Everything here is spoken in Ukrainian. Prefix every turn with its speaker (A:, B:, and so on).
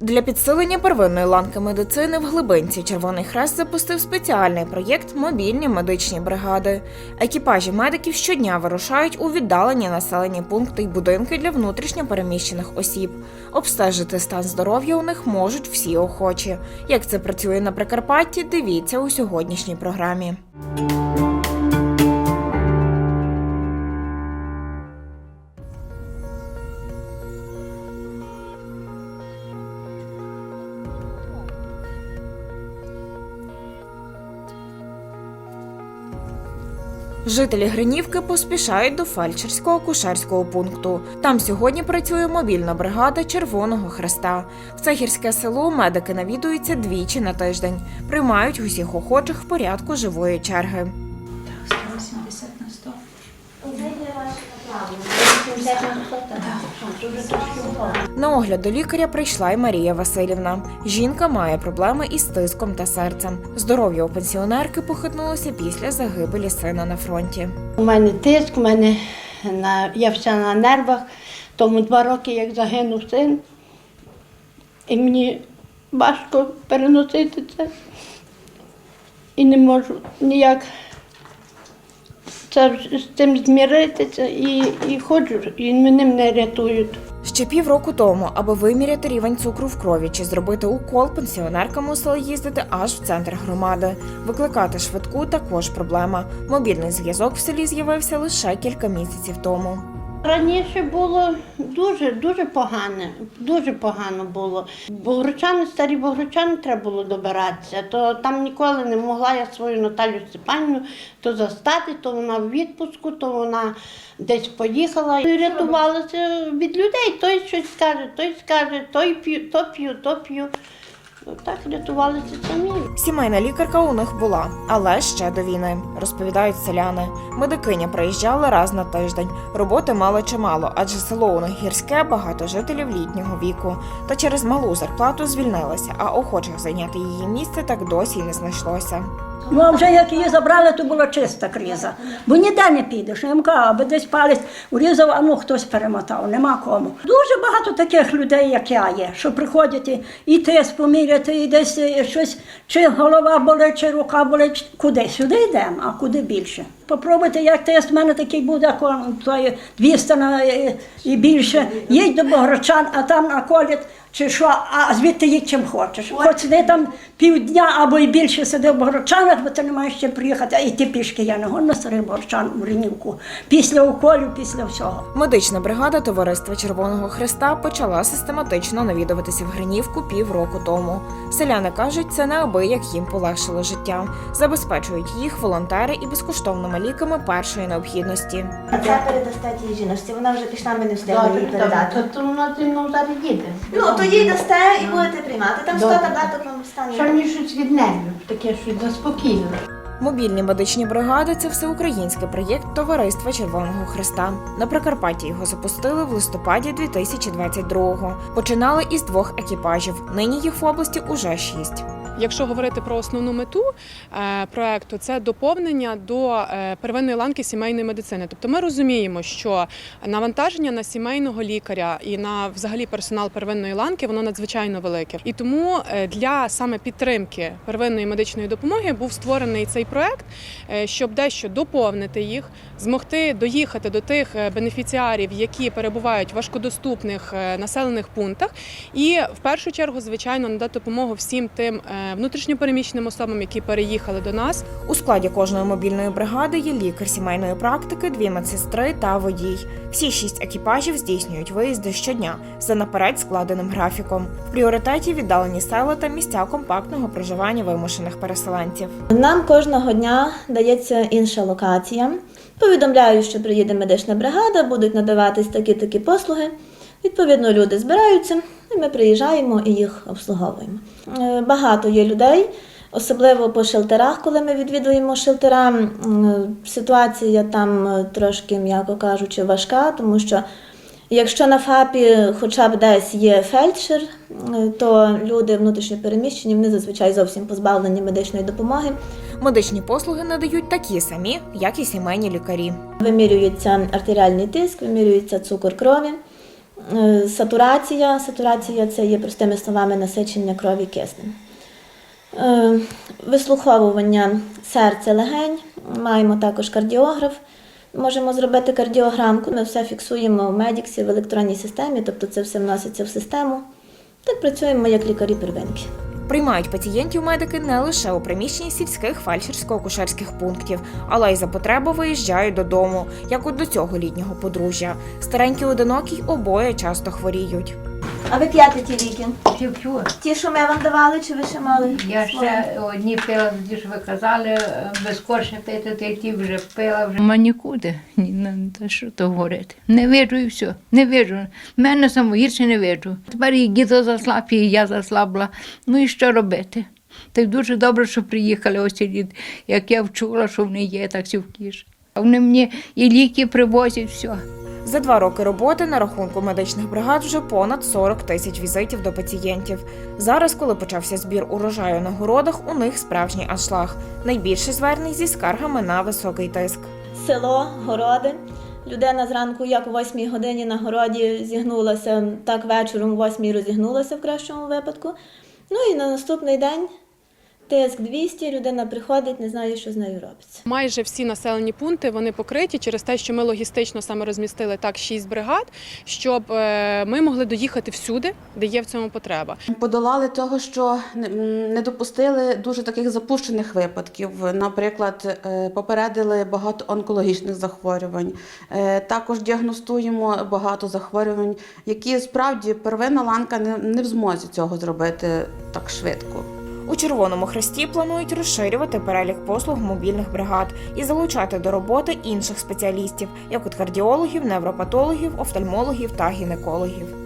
A: Для підсилення первинної ланки медицини в глибинці Червоний Хрест запустив спеціальний проєкт Мобільні медичні бригади. Екіпажі медиків щодня вирушають у віддалені населені пункти й будинки для внутрішньо переміщених осіб. Обстежити стан здоров'я у них можуть всі охочі. Як це працює на Прикарпатті, дивіться у сьогоднішній програмі. Жителі Гринівки поспішають до фельдшерського кушерського пункту. Там сьогодні працює мобільна бригада Червоного Хреста. В це гірське село медики навідуються двічі на тиждень. Приймають усіх охочих в порядку живої черги.
B: На
A: огляд до лікаря прийшла й Марія Васильівна. Жінка має проблеми із тиском та серцем. Здоров'я у пенсіонерки похитнулося після загибелі сина на фронті.
C: У мене тиск, у мене на, я вся на нервах. Тому два роки, як загинув син, і мені важко переносити це. І не можу ніяк з цим зміритися і, і ходжу, і мене не рятують.
A: Ще півроку тому, аби виміряти рівень цукру в крові чи зробити укол, пенсіонерка мусила їздити аж в центр громади. Викликати швидку також проблема. Мобільний зв'язок в селі з'явився лише кілька місяців тому.
C: Раніше було дуже, дуже погано, дуже погано було. Богородчани, старі богородчани треба було добиратися, то там ніколи не могла я свою Наталю Степанівну то застати, то вона в відпуску, то вона десь поїхала. І рятувалася від людей. Той щось скаже, той скаже, той п'ю, то п'ю, то п'ю. Так рятувалися самі.
A: Сімейна лікарка у них була, але ще до війни, розповідають селяни. Медикиня приїжджала раз на тиждень. Роботи мало чимало, адже село у них гірське, багато жителів літнього віку. Та через малу зарплату звільнилася, а охочих зайняти її місце так досі й не знайшлося.
D: Ну, а вже як її забрали, то була чиста криза. Бо ніде не підеш. Я їм аби десь палець урізав, а ну хтось перемотав, нема кому. Дуже багато таких людей, як я є, що приходять і- і тиск поміряти, і десь е, щось, чи голова болить, чи рука болить. Куди? Сюди йдемо, а куди більше. Попробуйте, як тест, в мене такий буде, то є 200 на, і, і більше. Їдь до Богородчан, а там наколять, чи що, а звідти їдь чим хочеш. Хоч сиди там півдня або й більше сиди в Богородчанах, бо ти не маєш чим приїхати, а йти пішки я не гонна старий Богородчан у Ренівку. Після уколів, після всього.
A: Медична бригада Товариства Червоного Христа почала систематично навідуватися в Гринівку півроку тому. Селяни кажуть, це неабияк їм полегшило життя. Забезпечують їх волонтери і безкоштовними ліками першої необхідності.
E: А це передасте тій жіночці, вона вже пішла, ми не встигли її передати.
C: то, то вона зі мною зараз їде.
E: Ну, то їй дасте і будете приймати. Там 100
C: Добре.
E: таблеток вам стане.
C: Що мені щось від нервів, таке щось заспокійне.
A: Мобільні медичні бригади це всеукраїнський проєкт Товариства Червоного Христа. На Прикарпатті його запустили в листопаді 2022-го. Починали із двох екіпажів. Нині їх в області уже шість.
F: Якщо говорити про основну мету е, проекту, це доповнення до е, первинної ланки сімейної медицини. Тобто ми розуміємо, що навантаження на сімейного лікаря і на взагалі персонал первинної ланки воно надзвичайно велике. І тому е, для саме підтримки первинної медичної допомоги був створений цей проект, щоб дещо доповнити їх, змогти доїхати до тих бенефіціарів, які перебувають в важкодоступних населених пунктах, і в першу чергу, звичайно, надати допомогу всім тим внутрішньопереміщеним особам, які переїхали до нас.
A: У складі кожної мобільної бригади є лікар сімейної практики, дві медсестри та водій. Всі шість екіпажів здійснюють виїзди щодня за наперед складеним графіком. В пріоритеті віддалені села та місця компактного проживання вимушених переселенців.
E: Нам кожного дня дається інша локація. Повідомляю, що приїде медична бригада, будуть надаватись такі-такі послуги. Відповідно, люди збираються, і ми приїжджаємо і їх обслуговуємо. Е, Багато є людей, особливо по шелтерах, коли ми відвідуємо шелтера. Ситуація там е, трошки, м'яко кажучи, важка, тому що Якщо на ФАПі хоча б десь є фельдшер, е, то люди внутрішньо переміщені, вони зазвичай зовсім позбавлені медичної допомоги.
A: Медичні послуги надають такі самі, як і сімейні лікарі.
E: Вимірюється артеріальний тиск, вимірюється цукор крові, Е, Сатурація. Сатурація це є простими словами насичення крові киснем. Е, Вислуховування серця легень. Маємо також кардіограф. Можемо зробити кардіограмку. Ми все фіксуємо в медіксі в електронній системі, тобто це все вноситься в систему. Так працюємо як лікарі первинки.
A: Приймають пацієнтів медики не лише у приміщенні сільських фельдшерсько-акушерських пунктів, але й за потреби виїжджають додому, як от до цього літнього подружжя. Старенькі одинокі й обоє часто хворіють.
E: А ви п'яте ті ліки?
B: П'ю-п'ю.
E: Ті, що ми вам давали, чи ви ще мали?
B: Я ще одні пила, ті, що ви казали, е, безкошні пити, ти ті вже пила. Вже. Ма нікуди. Ні, ну, та що то говорити. Не виджу і все. Не виджу. Мене самогірше не виджу. Тепер і діто заслаб, і я заслабла. Ну і що робити? Так дуже добре, що приїхали ось ці. Як я вчула, що вони є, так сівкіш. А вони мені і ліки привозять, все.
A: За два роки роботи на рахунку медичних бригад вже понад 40 тисяч візитів до пацієнтів. Зараз, коли почався збір урожаю на городах, у них справжній аншлаг. Найбільше звернень зі скаргами на високий тиск.
E: Село, городи. Людина зранку, як о 8 годині на городі зігнулася, так вечором о 8 розігнулася в кращому випадку. Ну і на наступний день тиск 200, людина приходить, не знає, що з нею робиться.
F: Майже всі населені пункти вони покриті через те, що ми логістично саме розмістили так шість бригад, щоб е, ми могли доїхати всюди, де є в цьому потреба.
G: Подолали того, що не- допустили дуже таких запущених випадків. Наприклад, е, попередили багато онкологічних захворювань. Е, Також діагностуємо багато захворювань, які справді первинна ланка не, не в змозі цього зробити так швидко.
A: У Червоному Хресті планують розширювати перелік послуг мобільних бригад і залучати до роботи інших спеціалістів, як от кардіологів, невропатологів, офтальмологів та гінекологів.